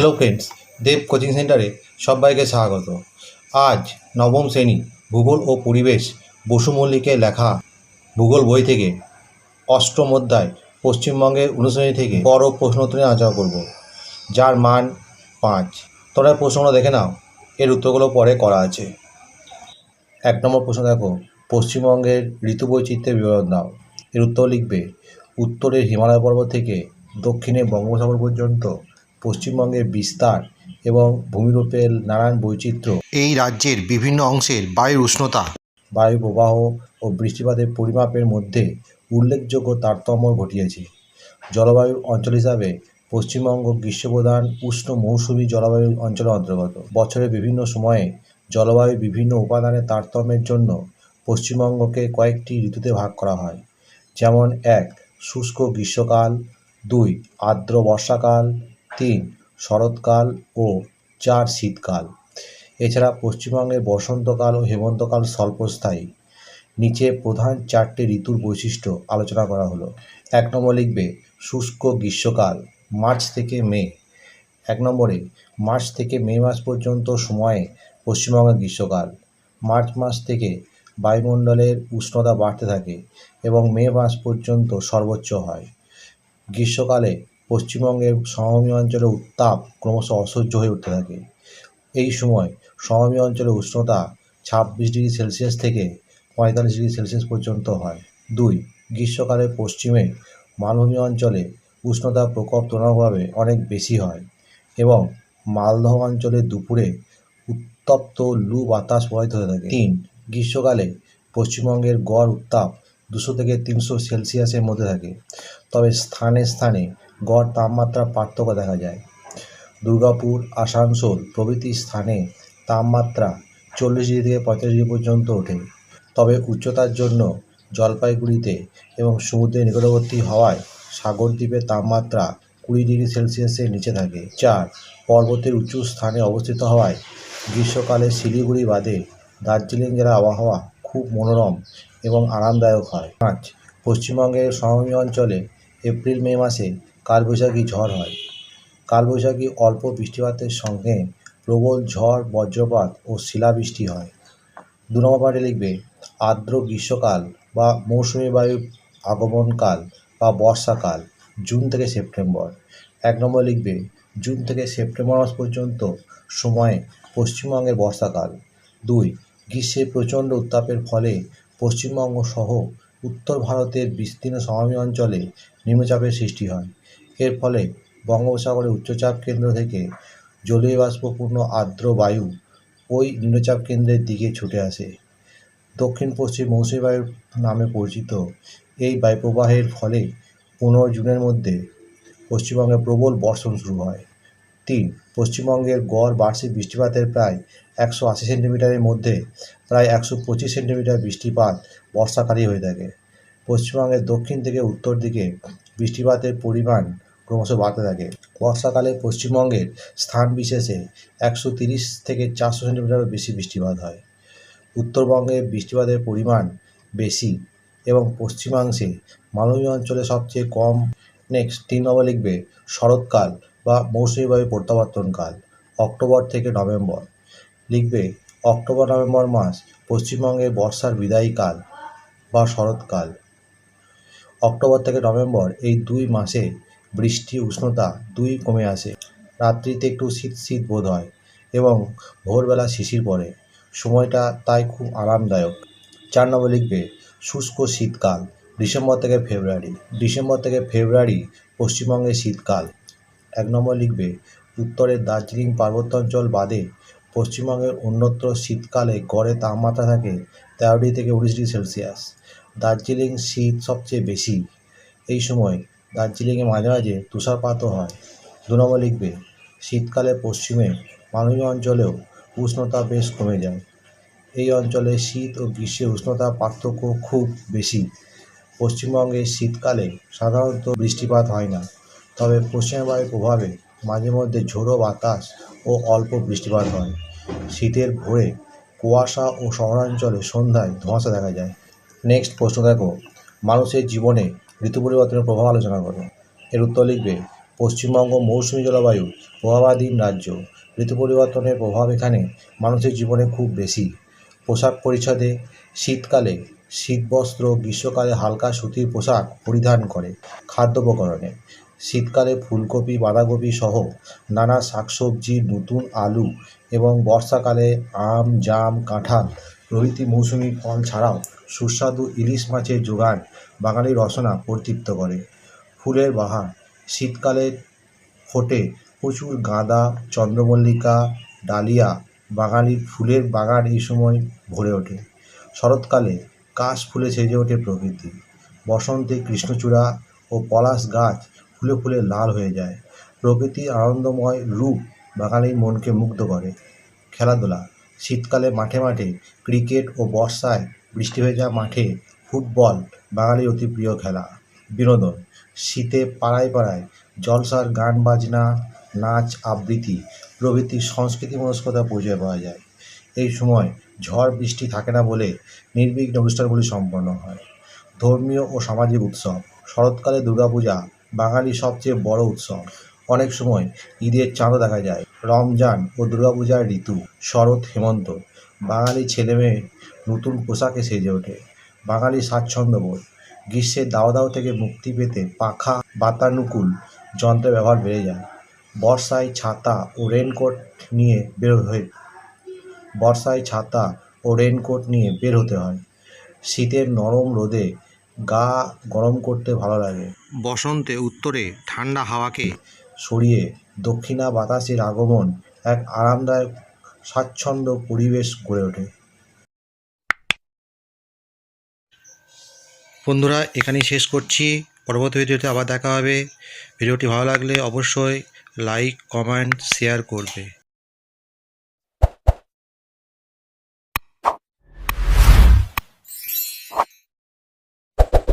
Hello friends দেব coaching সেন্টারে সবাইকে স্বাগত। আজ নবম শ্রেণি, ভূগোল ও পরিবেশ, বসু মল্লিকের লেখা ভূগোল বই থেকে অষ্টম অধ্যায়, পশ্চিমবঙ্গের অনুশ্রেণী থেকে বড় প্রশ্নোত্তর আলোচনা করব, যার মান পাঁচ। তোমরা প্রশ্নগুলো দেখে নাও, এর উত্তরগুলো পরে করা আছে। এক নম্বর প্রশ্ন দেখো, পশ্চিমবঙ্গের ঋতু বৈচিত্র্যের বিবরণ দাও। এর উত্তর লিখবে, উত্তরের হিমালয় পর্বত থেকে দক্ষিণে বঙ্গোপসাগর পর্যন্ত পশ্চিমবঙ্গের বিস্তার এবং ভূমিরূপের নানান বৈচিত্র্য। এই রাজ্যের বিভিন্ন অংশের বায়ুর উষ্ণতা। বায়ু প্রবাহ ও বৃষ্টিপাতের পরিমাপের মধ্যে উল্লেখযোগ্য তারতম্য ঘটিয়েছে। জলবায়ু অঞ্চল হিসাবে পশ্চিমবঙ্গ গ্রীষ্মপ্রধান উষ্ণ মৌসুমি জলবায়ু অঞ্চলের অন্তর্গত। বছরের বিভিন্ন সময়ে জলবায়ু বিভিন্ন উপাদানের তারতম্যের জন্য পশ্চিমবঙ্গকে কয়েকটি ঋতুতে ভাগ করা হয়। যেমন এক শুষ্ক গ্রীষ্মকাল দুই আর্দ্র বর্ষাকাল তিন, শরৎকাল ও চার শীতকাল। এছাড়া পশ্চিমবঙ্গে বসন্তকাল ও হেমন্তকাল স্বল্পস্থায়ী। নিচে প্রধান চারটি ঋতুর বৈশিষ্ট্য আলোচনা করা হলো। এক নম্বর লিখবে, শুষ্ক গ্রীষ্মকাল, মার্চ থেকে মে। এক নম্বরে, মার্চ থেকে মে মাস পর্যন্ত সময়ে পশ্চিমবঙ্গের গ্রীষ্মকাল। মার্চ মাস থেকে বায়ুমণ্ডলের উষ্ণতা বাড়তে থাকে এবং মে মাস পর্যন্ত সর্বোচ্চ হয়। গ্রীষ্মকালে পশ্চিমবঙ্গের সমভূমি অঞ্চলে উত্তাপ ক্রমশ অসহ্য হয়ে উঠতে থাকে। এই সময় সমভূমি অঞ্চলে উষ্ণতা ছাব্বিশ ডিগ্রি সেলসিয়াস থেকে পঁয়তাল্লিশ ডিগ্রি সেলসিয়াস পর্যন্ত হয়। দুই, গ্রীষ্মকালে পশ্চিমে মালভূমি অঞ্চলে উষ্ণতা প্রকোপ তুলনামূলকভাবে অনেক বেশি হয় এবং মালদহ অঞ্চলে দুপুরে উত্তপ্ত লু বাতাস প্রবাহিত হয়ে থাকে। তিন, গ্রীষ্মকালে পশ্চিমবঙ্গের গড় উত্তাপ দুশো থেকে তিনশো সেলসিয়াসের মধ্যে থাকে। তবে স্থানে স্থানে গড় তাপমাত্রা পার্থক্য দেখা যায়। দুর্গাপুর, আসানসোল প্রভৃতি স্থানে তাপমাত্রা চল্লিশ ডিগ্রি থেকে পঁয়তাল্লিশ ডিগ্রি পর্যন্ত ওঠে। তবে উচ্চতার জন্য জলপাইগুড়িতে এবং সমুদ্রের নিকটবর্তী হওয়ায় সাগরদ্বীপের তাপমাত্রা কুড়ি ডিগ্রি সেলসিয়াসের নিচে থাকে। চার, পর্বতের উঁচু স্থানে অবস্থিত হওয়ায় গ্রীষ্মকালে শিলিগুড়ি বাদে দার্জিলিং জেলার আবহাওয়া খুব মনোরম এবং আরামদায়ক হয়। পাঁচ, পশ্চিমবঙ্গের সমভূমি অঞ্চলে এপ্রিল মে মাসে কালবৈশাখী ঝড় হয়। কালবৈশাখী অল্প বৃষ্টিপাতের সঙ্গে প্রবল ঝড়, বজ্রপাত ও শিলাবৃষ্টি হয়। দু নম্বর পয়েন্টে লিখবে, আর্দ্র গ্রীষ্মকাল বা মৌসুমি বায়ুর আগমনকাল বা বর্ষাকাল, জুন থেকে সেপ্টেম্বর। এক নম্বর লিখবে, জুন থেকে সেপ্টেম্বর মাস পর্যন্ত সময়ে পশ্চিমবঙ্গের বর্ষাকাল। দুই গ্রীষ্মের প্রচণ্ড উত্তাপের ফলে পশ্চিমবঙ্গ সহ উত্তর ভারতের বিস্তীর্ণ সমভূমি অঞ্চলে নিম্নচাপের সৃষ্টি হয়। এর ফলে বঙ্গোপসাগরের উচ্চচাপ কেন্দ্র থেকে জলীয় বাষ্পপূর্ণ আর্দ্র বায়ু ওই নিম্নচাপ কেন্দ্রের দিকে ছুটে আসে। দক্ষিণ পশ্চিম মৌসুমী বায়ু নামে পরিচিত এই বায়ুপ্রবাহের ফলে পনেরো জুনের মধ্যে পশ্চিমবঙ্গে প্রবল বর্ষণ শুরু হয়। তিন, পশ্চিমবঙ্গের গড় বার্ষিক বৃষ্টিপাতের প্রায় একশো আশি সেন্টিমিটারের মধ্যে প্রায় একশো পঁচিশ সেন্টিমিটার বৃষ্টিপাত বর্ষাকালেই হয়ে থাকে। পশ্চিমবঙ্গের দক্ষিণ থেকে উত্তর দিকে বৃষ্টিপাতের পরিমাণ ক্রমশ বাড়তে থাকে। বর্ষাকালে পশ্চিমবঙ্গের স্থান বিশেষে একশো তিরিশ থেকে চারশো সেন্টিমিটার বেশি বৃষ্টিপাত হয়। উত্তরবঙ্গে বৃষ্টিপাতের পরিমাণ বেশি এবং পশ্চিমাংশে মালভূমি অঞ্চলে সবচেয়ে কম। নেক্সট, তিন নম্বর লিখবে, শরৎকাল বা মৌসুমী বায়ু প্রত্যাবর্তনকাল, অক্টোবর থেকে নভেম্বর। লিখবে, অক্টোবর, নভেম্বর মাস পশ্চিমবঙ্গে বর্ষার বিদায়ীকাল বা শরৎকাল। অক্টোবর থেকে নভেম্বর এই দুই মাসে বৃষ্টি, উষ্ণতা দুই কমে আসে। রাত্রিতে একটু শীত শীত বোধ হয় এবং ভোরবেলা শিশির পড়ে। সময়টা তাই খুব আরামদায়ক। চার নম্বর লিখবে, শুষ্ক শীতকাল, ডিসেম্বর থেকে ফেব্রুয়ারি। ডিসেম্বর থেকে ফেব্রুয়ারি পশ্চিমবঙ্গের শীতকাল। এক নম্বর লিখবে উত্তরের দার্জিলিং পার্বত্যাঞ্চল বাদে পশ্চিমবঙ্গের অন্যত্র শীতকালে গড়ে তাপমাত্রা থাকে তেরো ডিগ্রি থেকে উনিশ ডিগ্রি সেলসিয়াস। দার্জিলিং শীত সবচেয়ে বেশি। এই সময় দার্জিলিংয়ে মাঝে মাঝে তুষারপাতও হয়। দু নম্বর লিখবে, শীতকালে পশ্চিমে মালভূমি অঞ্চলেও উষ্ণতা বেশ কমে যায়। এই অঞ্চলে শীত ও গ্রীষ্মের উষ্ণতার পার্থক্য খুব বেশি। পশ্চিমবঙ্গে শীতকালে সাধারণত বৃষ্টিপাত হয় না। তবে পশ্চিমা বায়ুর প্রভাবে মাঝে মধ্যে ঝোড়ো বাতাস ও অল্প বৃষ্টিপাত হয়। শীতের ভোরে কুয়াশা ও শহরাঞ্চলে সন্ধ্যায় ধোঁয়াশা দেখা যায়। নেক্সট প্রশ্ন দেখো, মানুষের জীবনে ঋতু পরিবর্তনের প্রভাব আলোচনা করো। এর উত্তর লিখবে, পশ্চিমবঙ্গ মৌসুমী জলবায়ু, প্রভাবাধীন রাজ্য। ঋতু পরিবর্তনের প্রভাব এখানে মানুষের জীবনে খুব বেশি। পোশাক পরিচ্ছদে শীতকালে শীতবস্ত্র গ্রীষ্মকালে হালকা সুতির পোশাক পরিধান করে খাদ্য উপকরণে শীতকালে ফুলকপি, বাঁধাকপি সহ নানা শাকসবজি, নতুন আলু এবং বর্ষাকালে আম, জাম, কাঁঠাল প্রভৃতি মৌসুমি ফল ছাড়াও সুস্বাদু ইলিশ মাছের জোগান বাঙালির রসনা পরিতৃপ্ত করে। ফুলের বাহার, শীতকালে ফোটে প্রচুর গাঁদা, চন্দ্রমল্লিকা, ডালিয়া বাঙালির ফুলের বাগান এই সময় ভরে ওঠে। শরৎকালে কাশ ফুলে সেজে ওঠে প্রকৃতি বসন্তে কৃষ্ণচূড়া ও পলাশ গাছ ফুলে ফুলে লাল হয়ে যায়। প্রকৃতির আনন্দময় রূপ বাঙালির মনকে মুগ্ধ করে। খেলাধুলা শীতকালে মাঠে মাঠে ক্রিকেট ও বর্ষায় বৃষ্টি ভেজা মাঠে ফুটবল বাঙালির অতি প্রিয় খেলা। বিনোদন, শীতে পাড়ায় পাড়ায় জলসার গান বাজনা, নাচ আবৃত্তি প্রভৃতি সংস্কৃতি মনস্কতা পরিচয় পাওয়া যায়। এই সময় ঝড় বৃষ্টি থাকে না বলে নির্বিঘ্ন অনুষ্ঠানগুলি সম্পন্ন হয়। ধর্মীয় ও সামাজিক উৎসব, শরৎকালে দুর্গাপূজা বাঙালির সবচেয়ে বড় উৎসব। অনেক সময় ঈদের চাঁদও দেখা যায়। রমজান ও দুর্গাপূজার ঋতু, শরৎ, হেমন্ত। বাঙালি ছেলে ছেলেমেয়ে নতুন পোশাকে সেজে ওঠে। বাঙালি স্বাচ্ছন্দ্যবোধ গ্রীষ্মের দাও দাও থেকে মুক্তি পেতে পাখা, বাতানুকূল যন্ত্রের ব্যবহার বেড়ে যায়। বর্ষায় ছাতা ও রেনকোট নিয়ে বের হয়ে। বর্ষায় ছাতা ও রেনকোট নিয়ে বের হতে হয়। শীতের নরম রোদে গা গরম করতে ভালো লাগে। বসন্তে উত্তরে ঠান্ডা হাওয়াকে সরিয়ে দক্ষিণা বাতাসের আগমন এক আরামদায়ক, স্বাচ্ছন্দ্য পরিবেশ গড়ে ওঠে। বন্ধুরা, এখানেই শেষ করছি। পরবর্তী ভিডিওতে আবার দেখা হবে। ভিডিওটি ভালো লাগলে অবশ্যই লাইক কমেন্ট শেয়ার করবে।